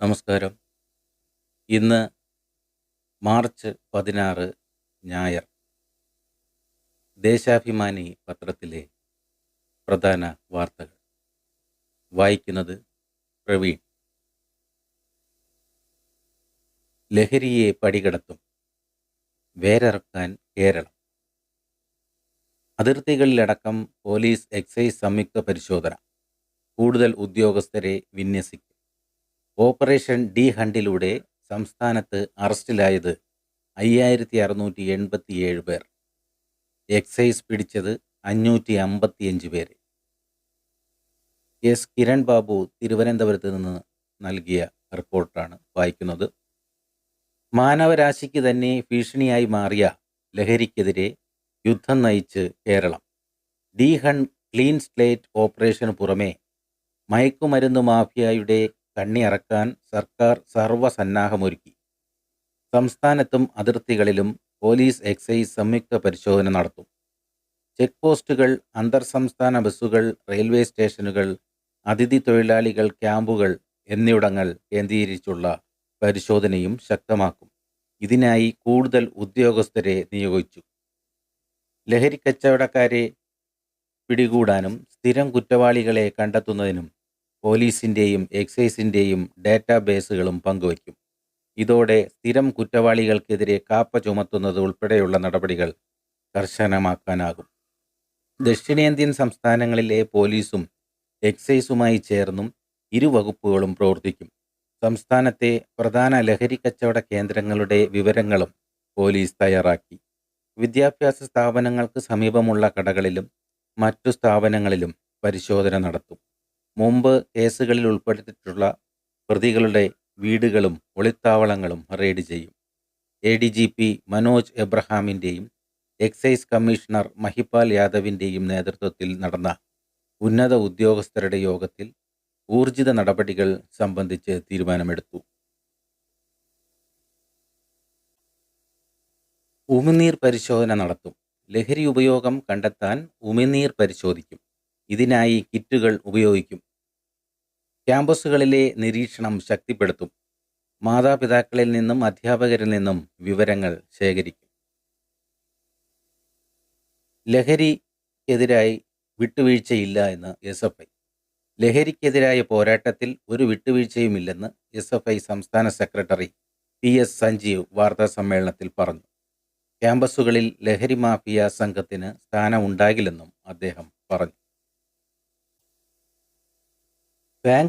നമസ്കാരം. ഇന്ന് മാർച്ച് പതിനാറ് ഞായർ. ദേശാഭിമാനി പത്രത്തിലെ പ്രധാന വാർത്തകൾ. വായിക്കുന്നത് പ്രവീൺ. ലഹരിയെ പടികടത്തും. വേരറക്കാൻ കേരളം. അതിർത്തികളിലടക്കം പോലീസ് എക്സൈസ് സംയുക്ത പരിശോധന. കൂടുതൽ ഉദ്യോഗസ്ഥരെ വിന്യസിക്കും. ഓപ്പറേഷൻ ഡി ഹണ്ടിലൂടെ സംസ്ഥാനത്ത് അറസ്റ്റിലായത് അയ്യായിരത്തി അറുന്നൂറ്റി എൺപത്തിയേഴ് പേർ. എക്സൈസ് പിടിച്ചത് അഞ്ഞൂറ്റി അമ്പത്തിയഞ്ച് പേര്. എസ് കിരൺ ബാബു തിരുവനന്തപുരത്ത് നിന്ന് നൽകിയ റിപ്പോർട്ടാണ് വായിക്കുന്നത്. മാനവരാശിക്ക് തന്നെ ഭീഷണിയായി മാറിയ ലഹരിക്കെതിരെ യുദ്ധം നയിച്ച് Keralam. D hunt clean slate ഓപ്പറേഷന് പുറമെ മയക്കുമരുന്ന് മാഫിയയുടെ കണ്ണിയറക്കാൻ സർക്കാർ സർവസന്നാഹമൊരുക്കി. സംസ്ഥാനത്തും അതിർത്തികളിലും പോലീസ് എക്സൈസ് സംയുക്ത പരിശോധന നടത്തും. ചെക്ക് പോസ്റ്റുകൾ അന്തർ സംസ്ഥാന ബസ്സുകൾ റെയിൽവേ സ്റ്റേഷനുകൾ അതിഥി തൊഴിലാളികൾ ക്യാമ്പുകൾ എന്നിവിടങ്ങൾ കേന്ദ്രീകരിച്ചുള്ള പരിശോധനയും ശക്തമാക്കും. ഇതിനായി കൂടുതൽ ഉദ്യോഗസ്ഥരെ നിയോഗിച്ചു. ലഹരി കച്ചവടക്കാരെ പിടികൂടാനും സ്ഥിരം കുറ്റവാളികളെ കണ്ടെത്തുന്നതിനും പോലീസിന്റെയും എക്സൈസിന്റെയും ഡാറ്റാബേസുകളും പങ്കുവയ്ക്കും. ഇതോടെ സ്ഥിരം കുറ്റവാളികൾക്കെതിരെ കാപ്പ ചുമത്തുന്നത് ഉൾപ്പെടെയുള്ള നടപടികൾ കർശനമാക്കാനാകും. ദക്ഷിണേന്ത്യൻ സംസ്ഥാനങ്ങളിലെ പോലീസും എക്സൈസുമായി ചേർന്നും ഇരു വകുപ്പുകളും പ്രവർത്തിക്കും. സംസ്ഥാനത്തെ പ്രധാന ലഹരി കച്ചവട കേന്ദ്രങ്ങളുടെ വിവരങ്ങളും പോലീസ് തയ്യാറാക്കി. വിദ്യാഭ്യാസ സ്ഥാപനങ്ങൾക്ക് സമീപമുള്ള കടകളിലും മറ്റു സ്ഥാപനങ്ങളിലും പരിശോധന നടത്തും. മുമ്പ് കേസുകളിൽ ഉൾപ്പെട്ടിട്ടുള്ള പ്രതികളുടെ വീടുകളും ഒളിത്താവളങ്ങളും റെയ്ഡ് ചെയ്യും. A D G P Manoj എബ്രഹാമിന്റെയും excise commissioner Mahipal യാദവിന്റെയും നേതൃത്വത്തിൽ നടന്ന ഉന്നത ഉദ്യോഗസ്ഥരുടെ യോഗത്തിൽ ഊർജിത നടപടികൾ സംബന്ധിച്ച് തീരുമാനമെടുത്തു. ഉമിനീർ പരിശോധന നടത്തും. ലഹരി ഉപയോഗം കണ്ടെത്താൻ ഉമിനീർ പരിശോധിക്കും. ഇതിനായി കിറ്റുകൾ ഉപയോഗിക്കും. ക്യാമ്പസുകളിലെ നിരീക്ഷണം ശക്തിപ്പെടുത്തും. മാതാപിതാക്കളിൽ നിന്നും അധ്യാപകരിൽ നിന്നും വിവരങ്ങൾ ശേഖരിക്കും. ലഹരിക്കെതിരായി വിട്ടുവീഴ്ചയില്ല എന്ന് എസ് എഫ് ഐ. ലഹരിക്കെതിരായ പോരാട്ടത്തിൽ ഒരു വിട്ടുവീഴ്ചയുമില്ലെന്ന് എസ് എഫ് ഐ സംസ്ഥാന സെക്രട്ടറി പി എസ് സഞ്ജീവ് വാർത്താ സമ്മേളനത്തിൽ പറഞ്ഞു. ക്യാമ്പസുകളിൽ ലഹരി മാഫിയ സംഘത്തിന് സ്ഥാനമുണ്ടാകില്ലെന്നും അദ്ദേഹം പറഞ്ഞു. ബാങ്ക്